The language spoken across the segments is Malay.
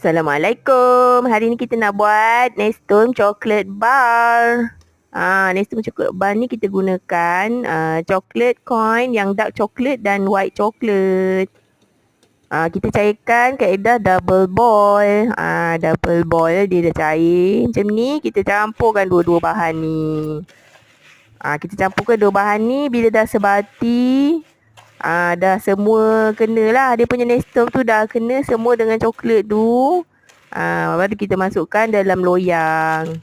Assalamualaikum. Hari ni kita nak buat Nestum chocolate bar. Ah, Nestum chocolate bar ni kita gunakan uh, chocolate coin yang dark chocolate dan white chocolate. Ah, kita cairkan kaedah double boil. Ah, double boil dia dah cair. Macam ni kita campurkan dua-dua bahan ni. Ah, kita campurkan dua bahan ni bila dah sebati, Ah dah semua kena lah Dia punya nestum tu dah kena semua dengan coklat tu. Ah baru kita masukkan dalam loyang.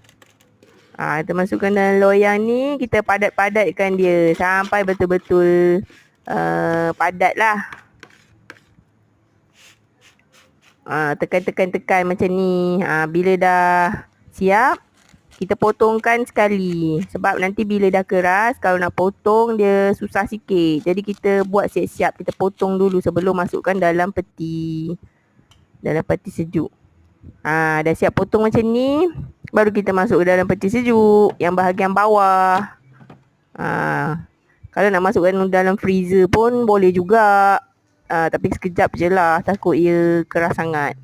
Ah kita masukkan dalam loyang ni Kita padat-padatkan dia Sampai betul-betul uh, Padat lah. Ah Tekan-tekan-tekan macam ni. Ah Bila dah siap kita potongkan sekali. Sebab nanti bila dah keras kalau nak potong dia susah sikit. Jadi kita buat siap-siap. Kita potong dulu sebelum masukkan dalam peti. Dalam peti sejuk. Ha, dah siap potong macam ni baru kita masuk dalam peti sejuk yang bahagian bawah. Ha, kalau nak masukkan dalam freezer pun boleh juga. Ha, tapi sekejap je lah. Takut ia keras sangat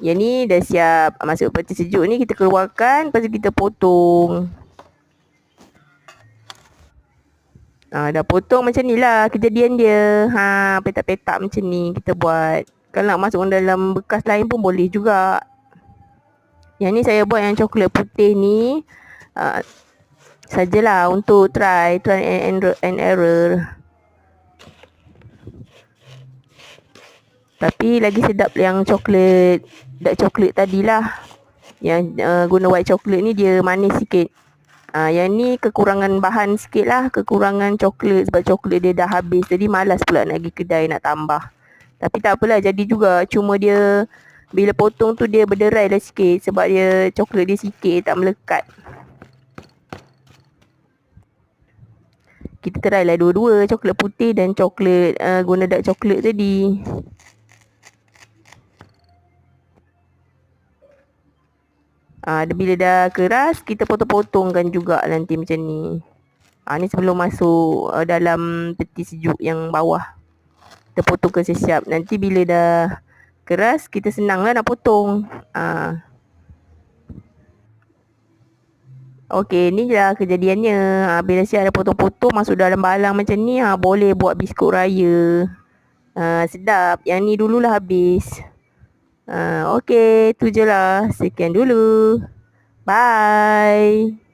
yang ni dah siap masuk peti sejuk ni kita keluarkan lepas tu kita potong. Ha, dah potong macam ni lah kejadian dia. Ha, petak-petak macam ni kita buat. Kalau nak masuk dalam bekas lain pun boleh juga. Yang ni saya buat yang coklat putih ni. Uh, sajalah untuk try, try and, and error. Tapi lagi sedap yang coklat dark coklat tadilah. Yang uh, guna white coklat ni dia manis sikit. Ah uh, yang ni kekurangan bahan sikit lah, kekurangan coklat sebab coklat dia dah habis. Jadi malas pula nak pergi kedai nak tambah. Tapi tak apalah jadi juga. Cuma dia bila potong tu dia berderai lah sikit sebab dia coklat dia sikit tak melekat. Kita try lah dua-dua coklat putih dan coklat uh, guna dark coklat tadi. Uh, bila dah keras kita potong-potongkan juga nanti macam ni. Uh, ni sebelum masuk uh, dalam peti sejuk yang bawah. Kita potongkan siap. Nanti bila dah keras kita senanglah nak potong. Uh. Okey, ni lah kejadiannya. Ha, bila siap ada potong-potong masuk dalam balang macam ni, ha, boleh buat biskut raya. Ha, sedap. Yang ni dululah habis. Uh, okay, tu je lah. Sekian dulu. Bye.